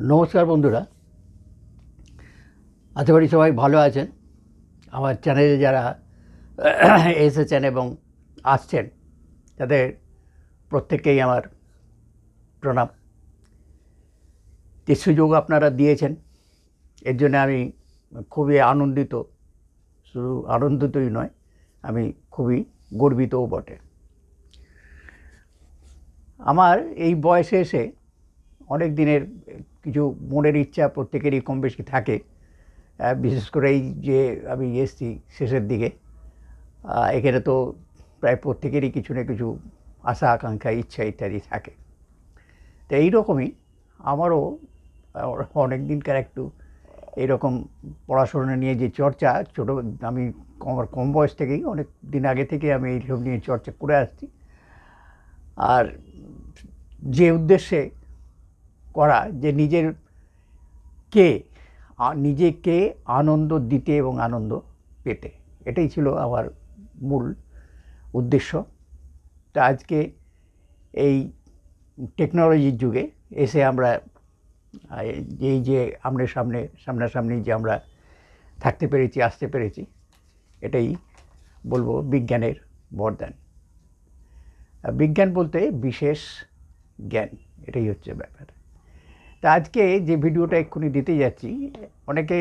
নমস্কার বন্ধুরা। আশা করি সবাই ভালো আছেন। আমার চ্যানেলে যারা এসেছেন এবং আসছেন, তাদের প্রত্যেককেই আমার প্রণাম। যে সুযোগ আপনারা দিয়েছেন, এর জন্য আমি খুবই আনন্দিত, শুধু আনন্দিতই নয়, আমি খুবই গর্বিতও বটে। আমার এই বয়সে এসে অনেক দিনের কিছু মনের ইচ্ছা প্রত্যেকেরই কম বেশি থাকে। বিশেষ করে এই যে আমি এসছি শেষের দিকে এখানে তো প্রায় প্রত্যেকেরই কিছু না কিছু আশা, আকাঙ্ক্ষা, ইচ্ছা ইত্যাদি থাকে। তো এইরকমই আমারও অনেক দিনকার একটু এইরকম পড়াশোনা নিয়ে যে চর্চা, ছোটো আমি আমার কম বয়স থেকেই, অনেক দিন আগে থেকে আমি এইসব নিয়ে চর্চা করে আসছি। আর যে উদ্দেশ্যে করা যে নিজের কে নিজেকে আনন্দ দিতে এবং আনন্দ পেতে। এটাই ছিল আমার মূল উদ্দেশ্য। তা আজকে এই টেকনোলজির যুগে এসে আমরা এই যে আমরা সামনে, সামনাসামনি যে আমরা থাকতে পেরেছি, আসতে পেরেছি, এটাই বলব বিজ্ঞানের বরদান। বিজ্ঞান বলতে বিশেষ জ্ঞান, এটাই হচ্ছে ব্যাপার। তা আজকে যে ভিডিওটা এক্ষুনি দিতে যাচ্ছি, অনেকে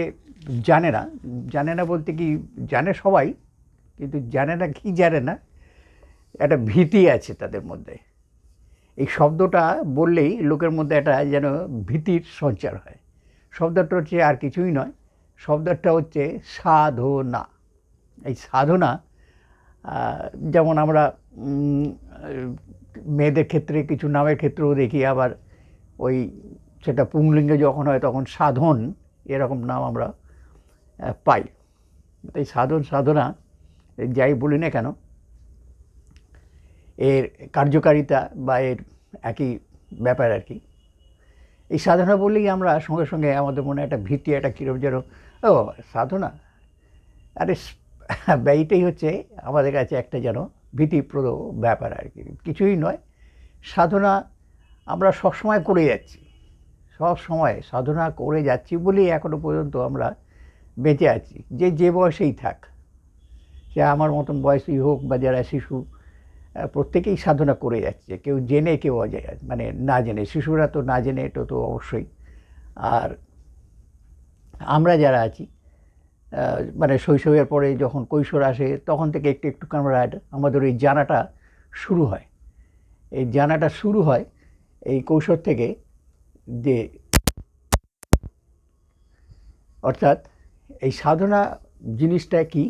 জানে না। জানে না বলতে কি, জানে সবাই, কিন্তু জানে না কি জানে না, একটা ভীতি আছে তাদের মধ্যে। এই শব্দটা বললেই লোকের মধ্যে একটা যেন ভীতির সঞ্চার হয়। শব্দটা হচ্ছে আর কিছুই নয়, শব্দটা হচ্ছে সাধনা। এই সাধনা যেমন আমরা মেয়েদের ক্ষেত্রে, কিছু নামের ক্ষেত্রেও দেখি, আবার ওই সেটা পুংলিঙ্গে যখন হয় তখন সাধন, এরকম নাম আমরা পাই। তাই সাধন, সাধনা যাই বলি না কেন, এর কার্যকারিতা বা এর একই ব্যাপার আর কি। এই সাধনা বললেই আমরা সঙ্গে সঙ্গে আমাদের মনে একটা ভীতি, একটা কীরকম যেন, ও সাধনা? আরে এইটাই হচ্ছে আমাদের কাছে একটা যেন ভীতিপ্রদ ব্যাপার আর কি। কিছুই নয়, সাধনা আমরা সবসময় করে যাচ্ছি। সব সময় সাধনা করে যাচ্ছি বলেই এখনও পর্যন্ত আমরা বেঁচে আছি। যে যে বয়সেই থাক, সে আমার মতন বয়সী হোক বা যারা শিশু প্রত্যেকেই সাধনা করে যাচ্ছে। কেউ জেনে, কেউ অজেনে মানে না জেনে। শিশুরা তো না জেনে, এটা তো অবশ্যই। আর আমরা যারা আছি মানে শৈশবের পরে যখন কৈশোর আসে, তখন থেকে একটু একটু আমরা আমাদের এই জানাটা শুরু হয়। এই জানাটা শুরু হয় এই কৈশোর থেকে যে অর্থাৎ এই সাধনা জিনিসটা কি?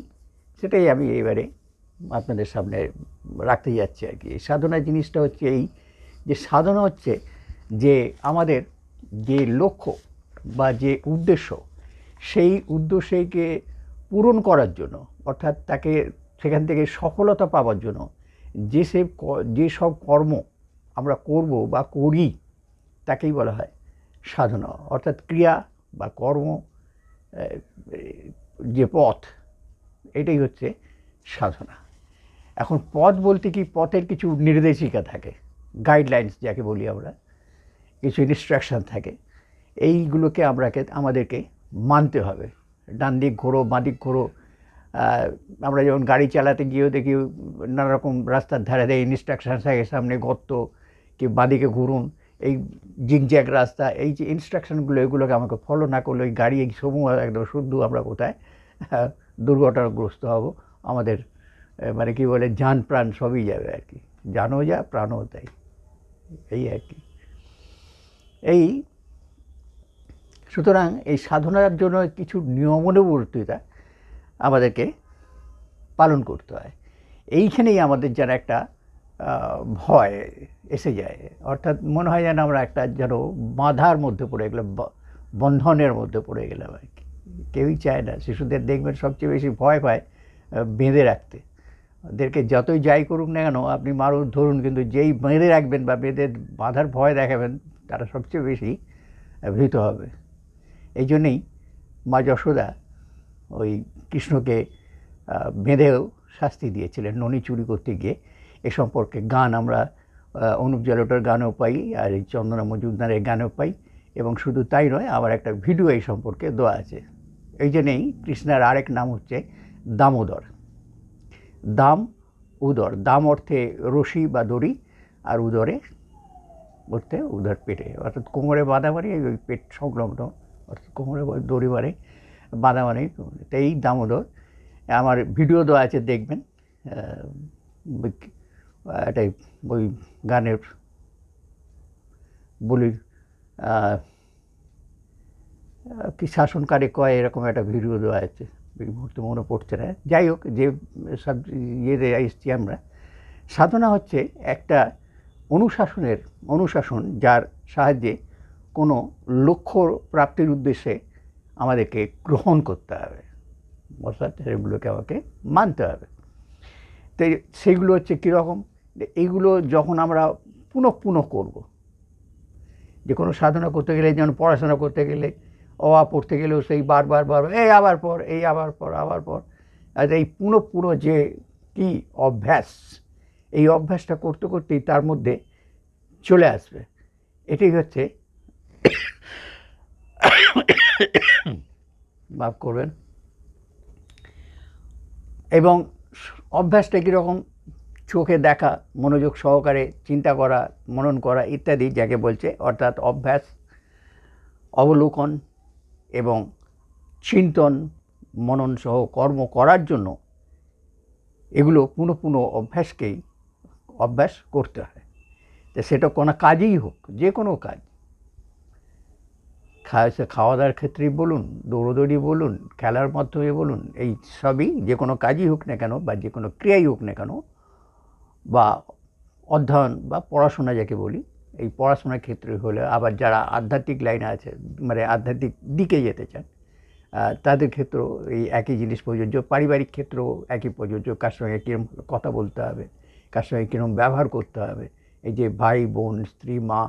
সেটাই আমি এবারে আপনাদের সামনে রাখতে যাচ্ছি আর কি। এই সাধনা জিনিসটা হচ্ছে এই যে সাধনা হচ্ছে যে আমাদের যে লক্ষ্য বা যে উদ্দেশ্য, সেই উদ্দেশ্যকে পূরণ করার জন্য, অর্থাৎ তাকে সেখান থেকে সফলতা পাওয়ার জন্য, যে সে যে সব কর্ম আমরা করব বা করি তাকেই বলা হয় সাধনা, অর্থাৎ ক্রিয়া বা কর্ম যে পথ, এটাই হচ্ছে সাধনা। এখন পথ বলতে কি? পথের কিছু নির্দেশিকা থাকে গাইডলাইন্স যাকে বলি আমরা, কিছু ইনস্ট্রাকশন থাকে, এইগুলোকে আমরাকে, আমাদেরকে মানতে হবে। ডান দিক ঘোরো, বাঁ দিক ঘোরো আমরা যেমন গাড়ি চালাতে গিয়েও দেখি নানা রকম রাস্তার ধারে দেয় ইনস্ট্রাকশন থাকে, সামনে গর্ত, কি বাঁদিকে ঘুরুন এই জিগজ্যাগ রাস্তা, এই যে ইনস্ট্রাকশনগুলো এগুলোকে আমাকে ফলো না করলে ওই গাড়ি, এই সমূহ একদম শুদ্ধ আমরা কোথায়? দুর্ঘটনাগ্রস্ত হব। আমাদের মানে কি বলে, যান প্রাণ সবই যাবে আর কি। জানও যা, প্রাণও তাই। এই আর কি। এই, সুতরাং এই সাধনার জন্য কিছু নিয়মানুবর্তিতা আমাদেরকে পালন করতে হয়। এইখানেই আমাদের যেন একটা ভয় এসে যায়। অর্থাৎ মনে হয় যেন আমরা একটা যেন বাঁধার মধ্যে পড়ে গেলাম বন্ধনের মধ্যে পড়ে গেলাম আর কি। কেউই চায় না। শিশুদের দেখবেন সবচেয়ে বেশি ভয় পায় বেঁধে রাখতে। ওদেরকে যতই যাই করুক না কেন, আপনি মারুন, ধরুন, কিন্তু যেই বেঁধে রাখবেন বা বেঁধে বাঁধার ভয় দেখাবেন, তারা সবচেয়ে বেশি ভীত হবে। এই জন্যেই মা যশোদা ওই কৃষ্ণকে বেঁধেও শাস্তি দিয়েছিলেন। ননি চুরি করতে গিয়ে এ সম্পর্কে গান আমরা অনুপ জলোটার গানও পাই আর এই চন্দনা মজুমদারের গানও পাই এবং শুধু তাই নয় আমার একটা ভিডিও এই সম্পর্কে দেওয়া আছে। এই জন্যেই কৃষ্ণার আরেক নাম হচ্ছে দামোদর। দাম, উদর। দাম অর্থে রশি বা দড়ি আর উদরে বলতে উদর পেটে। অর্থাৎ কোমরে বাঁধা মানে ওই পেট সংলগ্ন, অর্থাৎ কোমরে দড়ি মারে বাঁধা মানে এই দামোদর। আমার ভিডিও দেওয়া আছে, দেখবেন। এটাই, ওই গানের বলি কি শাসনকারী কয়, এরকম একটা ভিডিও দেওয়া আছে, এই মুহূর্তে মনে পড়ছে না। যাই হোক, যে সব ইয়েতে এসছি আমরা, সাধনা হচ্ছে একটা অনুশাসনের, অনুশাসন যার সাহায্যে কোনো লক্ষ্য প্রাপ্তির উদ্দেশ্যে আমাদেরকে গ্রহণ করতে হবে। অর্থাৎ সেগুলোকে আমাকে মানতে হবে। তো এই- সেইগুলো হচ্ছে কীরকম? এইগুলো যখন আমরা পুনঃ পুনঃ করব, যে কোনো সাধনা করতে গেলে, যেমন পড়াশোনা করতে গেলে অ আ পড়তে গেলেও সেই বারবার বারবার, এই আবার পর এই আবার পর আবার পর আর এই পুনঃ পুনঃ যে কি অভ্যাস, এই অভ্যাসটা করতে করতেই তার মধ্যে চলে আসবে। এটাই হচ্ছে মাফ করবেন। এবং অভ্যাসটা কীরকম? চোখে দেখা, মনোযোগ সহকারে চিন্তা করা, মনন করা ইত্যাদি যাকে বলছে, অর্থাৎ অভ্যাস, অবলোকন এবং চিন্তন, মনন সহ কর্ম করার জন্য এগুলো পুনঃ পুনঃ অভ্যাসকেই অভ্যাস করতে হয়। তো সেটা কোনো কাজেই হোক, যে কোনো কাজ। খাওয়া দাওয়ার ক্ষেত্রেই বলুন, দৌড়দৌড়ি বলুন, খেলার মাধ্যমে বলুন, এই সবই যে কোনো কাজই হোক না কেন বা যে কোনো ক্রিয়াই হোক না কেন বা অধ্যয়ন বা পড়াশোনা যাকে বলি এই পড়াশোনার ক্ষেত্রে হলে আবার যারা আধ্যাত্মিক লাইনে আছে মানে আধ্যাত্মিক দিকে যেতে চান তাদের ক্ষেত্রেও এই একই জিনিস প্রযোজ্য। পারিবারিক ক্ষেত্রেও একই প্রযোজ্য। কার সঙ্গে কীরকম কথা বলতে হবে কার সঙ্গে কীরকম ব্যবহার করতে হবে এই যে ভাই বোন স্ত্রী মা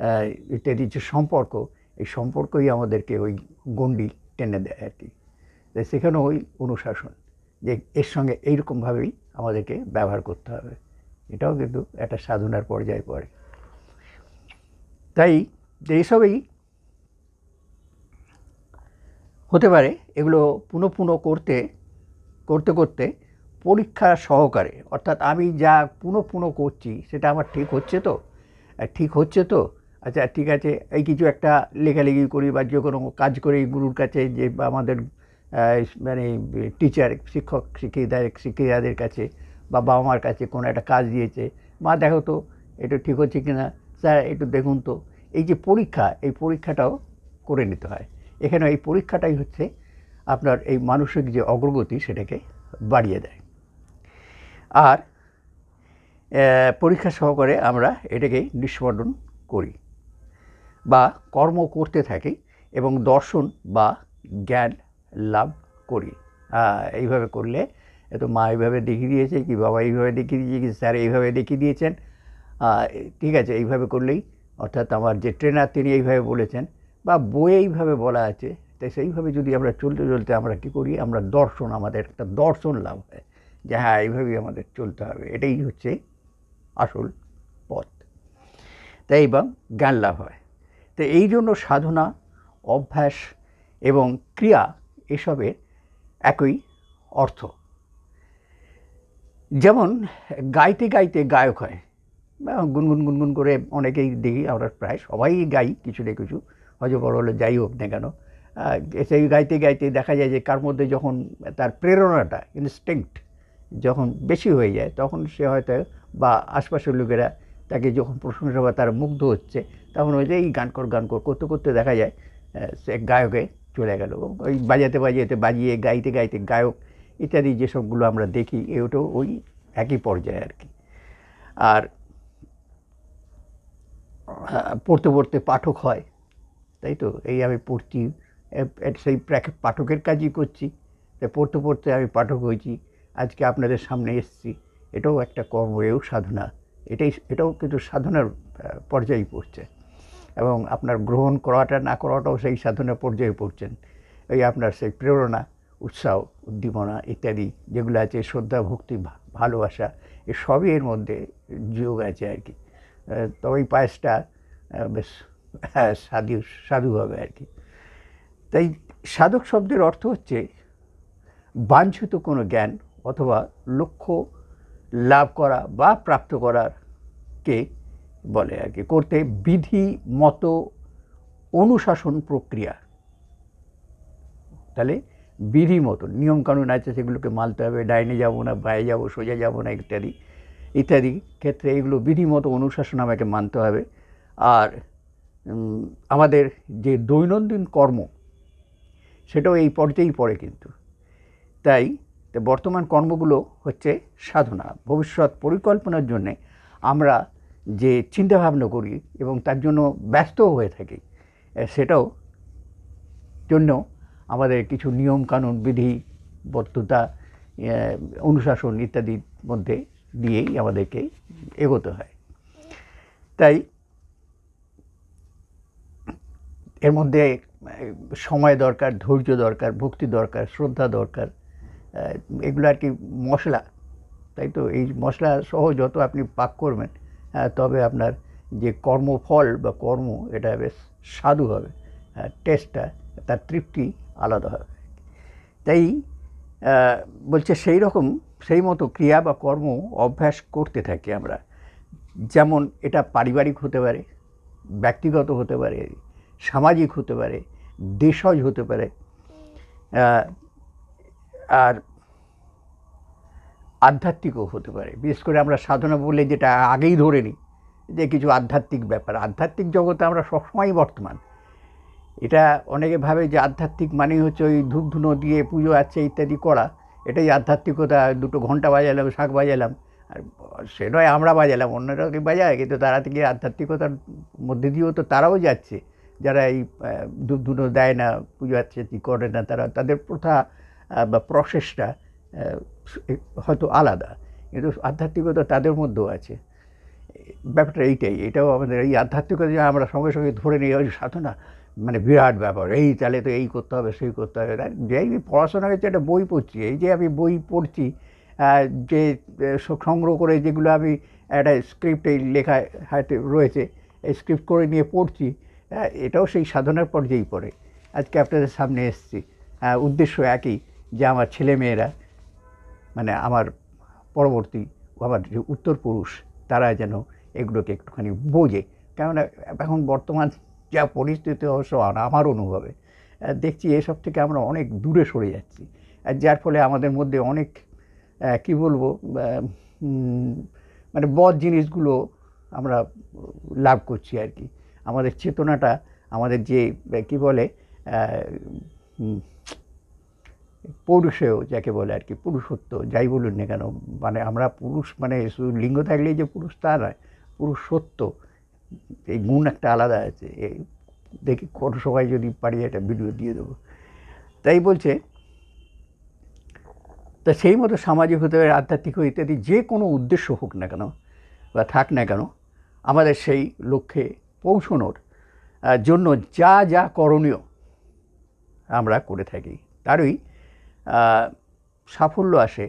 আহ, ইত্যাদি যে সম্পর্ক এই সম্পর্কই আমাদেরকে ওই গণ্ডি টেনে দেয় আর কি। সেখানেও ওই অনুশাসন যে এর সঙ্গে এইরকমভাবেই আমাদেরকে ব্যবহার করতে হবে। এটাও কিন্তু একটা সাধনার পর্যায়ে পড়ে। তাই এইসবই হতে পারে, এগুলো পুনঃ পুনঃ করতে করতে করতে পরীক্ষা সহকারে, অর্থাৎ আমি যা পুনঃ পুনঃ করছি সেটা আমার ঠিক হচ্ছে তো? ঠিক হচ্ছে তো? আচ্ছা ঠিক আছে, এই কিছু একটা লেখালেখি করি বা যে কোনো কাজ করি গুরুর কাছে যে বা আমাদের মানে টিচার, শিক্ষক, শিক্ষিকাদের শিক্ষিকাদের কাছে বা বাবা মার কাছে কোনো একটা কাজ দিয়েছে, মা দেখো তো, এটা ঠিক হচ্ছে কি না? স্যার, একটু দেখুন তো। এই যে পরীক্ষা, এই পরীক্ষাটাও করে নিতে হয়। এখানে এই পরীক্ষাটাই হচ্ছে আপনার এই মানসিক যে অগ্রগতি সেটাকে বাড়িয়ে দেয়। আর পরীক্ষা সহকারে আমরা এটাকে নিষ্পাদন করি বা কর্ম করতে থাকি এবং দর্শন বা জ্ঞান লাভ করি। এইভাবে করলে এত মা এইভাবে দেখিয়ে দিয়েছে, কি বাবা এইভাবে দেখিয়ে দিয়েছে, কি স্যার এইভাবে দেখিয়ে দিয়েছেন। ঠিক আছে, এইভাবে করলেই, অর্থাৎ আমার যে ট্রেনার তিনি এইভাবে বলেছেন বা বইয়ে এইভাবে বলা আছে, তাই সেইভাবে যদি আমরা চলতে চলতে আমরা কী করি, আমরা দর্শন, আমাদের একটা দর্শন লাভ হয়, যে হ্যাঁ এইভাবেই আমাদের চলতে হবে, এটাই হচ্ছে আসল পথ। তাই এবং জ্ঞান লাভ হয়। তো এই জন্য সাধনা, অভ্যাস এবং ক্রিয়া এসবের একই অর্থ। যেমন গাইতে গাইতে গায়ক হয় গুনগুন গুনগুন করে অনেকেই দেখি, আমরা প্রায় সবাই গাই কিছু না কিছু, হয়তো বড় হলে যাই হোক না কেন। সেই গাইতে গাইতে দেখা যায় যে কার মধ্যে যখন তার প্রেরণাটা ইনস্টিংক্ট যখন বেশি হয়ে যায়, তখন সে হয়তো বা আশপাশের লোকেরা তাকে যখন প্রশংসা বা তার মুগ্ধ হচ্ছে, তখন ওই যে এই গান কর গান কর, করতে করতে দেখা যায় সে গায়কে চলে গেল। ওই বাজাতে বাজাতে, বাজিয়ে গাইতে গাইতে গায়ক ইত্যাদি যেসবগুলো আমরা দেখি, এটাও ওই একই পর্যায়ে আর কি। আর পড়তে পড়তে পাঠক হয়, তাই তো? এই আমি পড়ছি সেই পাঠকের কাজই করছি তাই পড়তে পড়তে আমি পাঠক হয়েছি, আজকে আপনাদের সামনে এসেছি, এটাও একটা কর্ম এও সাধনা, এটাই, এটাও কিন্তু সাধনার পর্যায়ে পড়ছে। এবং আপনার গ্রহণ করাটা না করাটাও সেই সাধনার পর্যায়ে পড়ছেন, এই আপনার সেই প্রেরণা উৎসাহ, উদ্দীপনা ইত্যাদি যেগুলো আছে, শ্রদ্ধা, ভক্তি ভালোবাসা, এ সবই এর মধ্যে যোগ আছে আর কি। তবে এই পায়েসটা বেশ হ্যাঁ সাধু সাধু হবে আর কি। তাই সাধক শব্দের অর্থ হচ্ছে বাঞ্ছিত কোনো জ্ঞান অথবা লক্ষ্য লাভ করা বা প্রাপ্ত করার কে বলে আর কি, করতে বিধি মতো অনুশাসন প্রক্রিয়া। তাহলে বিধি মতো নিয়মকানুন আছে সেগুলোকে মানতে হবে, ডাইনে যাব না বাইরে যাব, সোজা যাব না, ইত্যাদি ইত্যাদি ক্ষেত্রে এগুলো বিধি মতো অনুশাসন আমাকে মানতে হবে। আর আমাদের যে দৈনন্দিন কর্ম, সেটাও এই পর্যায়েই পড়ে কিন্তু। তাই বর্তমান কর্মগুলো হচ্ছে সাধনা। ভবিষ্যৎ পরিকল্পনার জন্যে আমরা যে চিন্তাভাবনা করি এবং তার জন্য ব্যস্ত হয়ে থাকি সেটাও জন্য আমাদের কিছু নিয়ম কানুন বিধি বদ্ধতা অনুশাসন ইত্যাদির মধ্যে দিয়েই আমাদেরকে এগোতে হয়। তাই এর মধ্যে সময় দরকার, ধৈর্য দরকার, ভক্তি দরকার, শ্রদ্ধা দরকার এগুলো আর কি মশলা, তাই তো? এই মশলা সহ যত আপনি পাক করবেন তবে আপনার যে কর্মফল বা কর্ম, এটা বেশ স্বাদু হবে। টেস্টটা তার তৃপ্তি আলাদা হবে তাই বলছে সেই রকম, সেই মতো ক্রিয়া বা কর্ম অভ্যাস করতে থাকি আমরা। যেমন এটা পারিবারিক হতে পারে, ব্যক্তিগত হতে পারে, সামাজিক হতে পারে, দেশজ হতে পারে আর আধ্যাত্মিকও হতে পারে। বিশেষ করে আমরা সাধনা বলে যেটা আগেই ধরে নিই যে কিছু আধ্যাত্মিক ব্যাপার। আধ্যাত্মিক জগতে আমরা সবসময়ই বর্তমান। এটা অনেকে ভাবে যে আধ্যাত্মিক মানেই হচ্ছে ওই ধূপ ধুনো দিয়ে পুজো আছে ইত্যাদি করা। এটাই আধ্যাত্মিকতা, দুটো ঘণ্টা বাজালাম, শাক বাজালাম। আর সে নয় আমরা বাজালাম, অন্যরা কি বাজায়? কিন্তু তারা থেকে আধ্যাত্মিকতার মধ্যে দিয়েও তো তারাও যাচ্ছে। যারা এই ধূপ ধুনো দেয় না, পুজো আছে করে না, তারা তাদের প্রথা বা প্রসেসটা হয়তো আলাদা। কিন্তু আধ্যাত্মিকতা তাদের মধ্যেও আছে। ব্যাপারটা এইটাই, এটাও আমাদের এই আধ্যাত্মিকতা আমরা সঙ্গে সঙ্গে ধরে নিই, ওই সাধনা মানে বিরাট ব্যাপার, এই তাহলে তো এই করতে হবে, সেই করতে হবে। তাই যে আমি পড়াশোনা হচ্ছে একটা বই পড়ছি, এই যে আমি বই পড়ছি যে সংগ্রহ করে যেগুলো আমি একটা স্ক্রিপ্ট এই লেখা হাতে রয়েছে, এই স্ক্রিপ্ট করে নিয়ে পড়ছি এটাও সেই সাধনার পর্যায়েই পড়ে। আজকে আপনাদের সামনে এসেছি। উদ্দেশ্য একই যে আমার ছেলেমেয়েরা মানে আমার পরবর্তী, আমার যে উত্তর পুরুষ তারা যেন এগুলোকে একটুখানি বোঝে। কেননা এখন বর্তমান যা পরিস্থিতি অবশ্য আ- আমার অনুভবে। দেখছি এসব থেকে আমরা অনেক দূরে সরে যাচ্ছি। আর যার ফলে আমাদের মধ্যে অনেক কি বলব মানে বদ জিনিসগুলো আমরা লাভ করছি আর কি। আমাদের চেতনাটা, আমাদের যে কি বলে পৌরুষেও যাকে বলে আর কি, পুরুষত্ব, যাই বলুন না কেন মানে আমরা পুরুষ মানে লিঙ্গ থাকলেই যে পুরুষ তা নয়, পুরুষত্ব এই গুণ একটা আলাদা আছে। দেখি কোনো সময় যদি পারি একটা ভিডিও দিয়ে দেবো। তাই বলছে, তা সেই মতো সামাজিক হতে পারে, আধ্যাত্মিক হোক ইত্যাদি, যে কোনো উদ্দেশ্য হোক না কেন বা থাক না কেন, আমাদের সেই লক্ষ্যে পৌঁছনোর জন্য যা যা করণীয় আমরা করে থাকি। তারই সাফল্য আসে,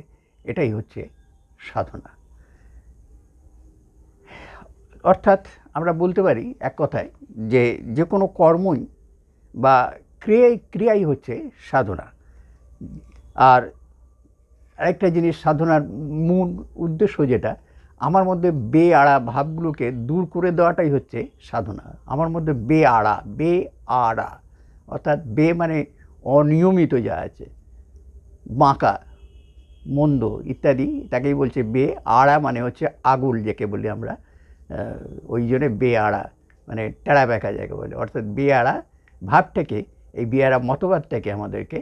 এটাই হচ্ছে সাধনা। অর্থাৎ আমরা বলতে পারি এক কথায় যে যে কোনো কর্মই বা ক্রিয়াই ক্রিয়াই হচ্ছে সাধনা। আর আরেকটা জিনিস, সাধনার মূল উদ্দেশ্য যেটা, আমার মধ্যে বে আড়া ভাবগুলোকে দূর করে দেওয়াটাই হচ্ছে সাধনা। আমার মধ্যে বে আড়া বে আড়া অর্থাৎ বে মানে অনিয়মিত যা আছে, বাঁকা, মন্দ ইত্যাদি তাকেই বলছে বে, আড়া মানে হচ্ছে আগুল, যাকে বলি আমরা। ওই জন্যে বে আড়া মানে টেড়া ব্যাকা যাকে বলে। অর্থাৎ বে আড়া ভাবটাকে, এই বেয়ারা মতবাদটাকে আমাদেরকে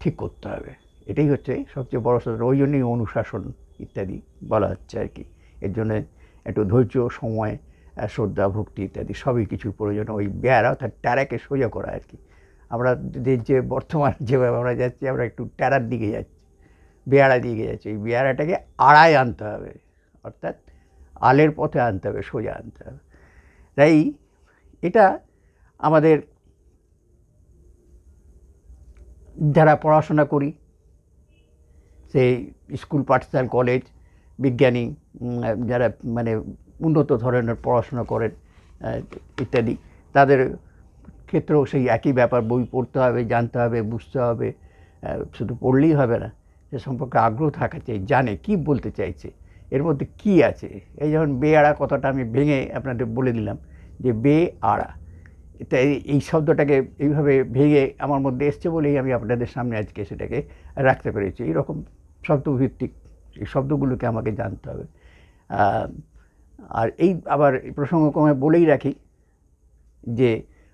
ঠিক করতে হবে। এটাই হচ্ছে সবচেয়ে বড় সাধনা ওই জন্যই অনুশাসন ইত্যাদি বলা হচ্ছে আর কি। এর জন্য একটু ধৈর্য, সময় শ্রদ্ধা, ভক্তি ইত্যাদি সবই কিছু প্রয়োজন। ওই বেয়ারা অর্থাৎ ট্যারাকে সোজা করা আর কি। আমরা যে বর্তমান যেভাবে আমরা যাচ্ছি, আমরা একটু ট্যারার দিকে যাচ্ছি। বেয়ারা দিকে যাচ্ছি। এই বেয়ারাটাকে আড়ায় আনতে হবে। অর্থাৎ আলের পথে আনতে হবে, সোজা আনতে হবে। তাই এটা আমাদের যারা পড়াশোনা করি সেই স্কুল, পাঠশাল, কলেজ, বিজ্ঞানী যারা মানে উন্নত ধরনের পড়াশোনা করেন ইত্যাদি, তাদের ক্ষেত্রেও সেই একই ব্যাপার, বই পড়তে হবে, জানতে হবে, বুঝতে হবে শুধু পড়লেই হবে না, সে সম্পর্কে আগ্রহ থাকা চাই জানে, কি বলতে চাইছে। এর মধ্যে কি আছে? এই যেমন বে আড়া কথাটা আমি ভেঙে আপনাদের বলে দিলাম যে বে আড়া। এটা এই- শব্দটাকে এইভাবে ভেঙে আমার মধ্যে এসছে বলেই আমি আপনাদের সামনে আজকে সেটাকে রাখতে পেরেছি। এইরকম শব্দভিত্তিক এই শব্দগুলোকে আমাকে জানতে হবে। আর এই আবার প্রসঙ্গক্রমে বলেই রাখি যে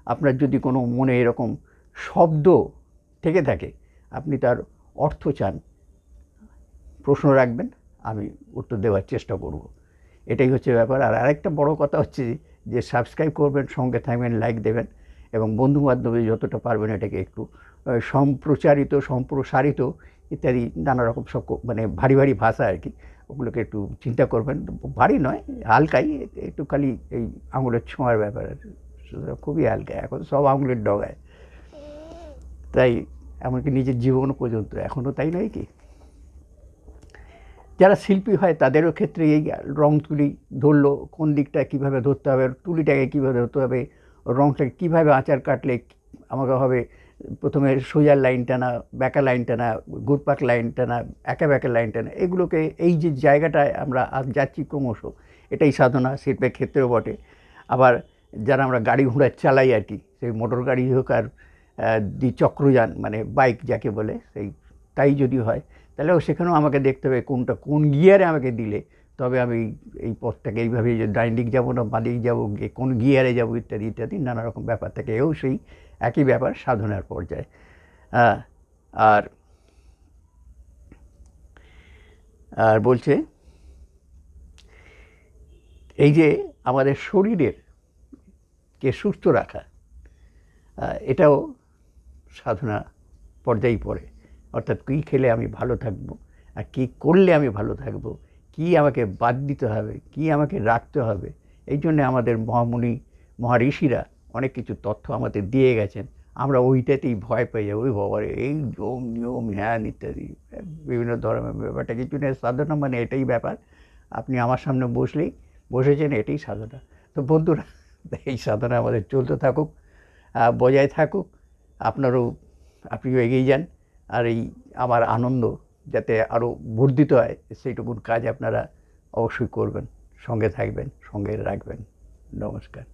আপনার যদি কোনো মনে এরকম শব্দ থেকে থাকে, আপনি তার অর্থ চান, প্রশ্ন রাখবেন আমি উত্তর দেওয়ার চেষ্টা করব। এটাই হচ্ছে ব্যাপার। আর আরেকটা বড় কথা হচ্ছে যে সাবস্ক্রাইব করবেন, সঙ্গে থাকবেন লাইক দেবেন এবং বন্ধু বান্ধবী যতটা পারবেন এটাকে একটু সম্প্রচারিত, সম্প্রসারিত ইত্যাদি নানা রকম সব মানে ভারী ভারী ভাষা আর কি, ওগুলোকে একটু চিন্তা করবেন। ভারী নয়, হালকাই, একটু খালি এই আঙুলের ছোঁয়ার ব্যাপার আর। সুতরাং খুবই হালকা, এখন সব আঙুলের ডগায়। তাই এমনকি নিজের জীবন পর্যন্ত এখনও তাই নয় কি? যারা শিল্পী হয়, তাদেরও ক্ষেত্রে এই রং তুলি ধরলো, কোন দিকটা কীভাবে ধরতে হবে, তুলিটাকে কীভাবে ধরতে হবে, রংটাকে কীভাবে আচার কাটলে আমাকে হবে, প্রথমে সোজার লাইন টানা, ব্যাকা লাইন টানা, ঘুরপাক লাইন টানা, একা ব্যাকা লাইন টানা, এগুলোকে এই যে জায়গাটায় আমরা যাচ্ছি ক্রমশ, এটাই সাধনা, শিল্পের ক্ষেত্রেও বটে। আবার যারা আমরা গাড়ি ঘোড়া চালাই আর কি, সেই মোটর গাড়ি হোক আর দ্বিচক্রযান মানে বাইক যাকে বলে, সেই তাই যদি হয় তাহলেও সেখানেও আমাকে দেখতে হবে কোনটা কোন গিয়ারে আমাকে দিলে। তবে আমি এই পথটাকে এইভাবে যে ডাইন দিক যাব না বাঁ দিক যাব গিয়ে কোন গিয়ারে যাব ইত্যাদি ইত্যাদি, নানা রকম ব্যাপার থাকে। এও সেই একই ব্যাপার সাধনার পর্যায়ে। আর আর বলছে, এই যে আমাদের শরীরের কে সুস্থ রাখা এটাও সাধনা পর্যায়েই পড়ে। অর্থাৎ কী খেলে আমি ভালো থাকব আর কী করলে আমি ভালো থাকব, কী আমাকে বাদ দিতে হবে, কী আমাকে রাখতে হবে, এই জন্যে আমাদের মহামুনি মহারিষিরা অনেক কিছু তথ্য আমাদের দিয়ে গেছেন। আমরা ওইটাতেই ভয় পেয়ে যাব, ওই বাবারে, এই নিয়ম নিয়ম হ্যান ইত্যাদি বিভিন্ন ধরনের ব্যাপারটা কিছু নেই, সাধনা মানে এটাই ব্যাপার। আপনি আমার সামনে বসলেই, বসেছেন, এটাই সাধনা। তো বন্ধুরা, এই সাধনা আমাদের চলতে থাকুক বজায় থাকুক, আপনারও, আপনিও এগিয়ে যান। আর এই আমার আনন্দ যাতে আরও বর্ধিত হয়, সেইটুকুন কাজ আপনারা অবশ্যই করবেন। সঙ্গে থাকবেন, সঙ্গে রাখবেন। নমস্কার।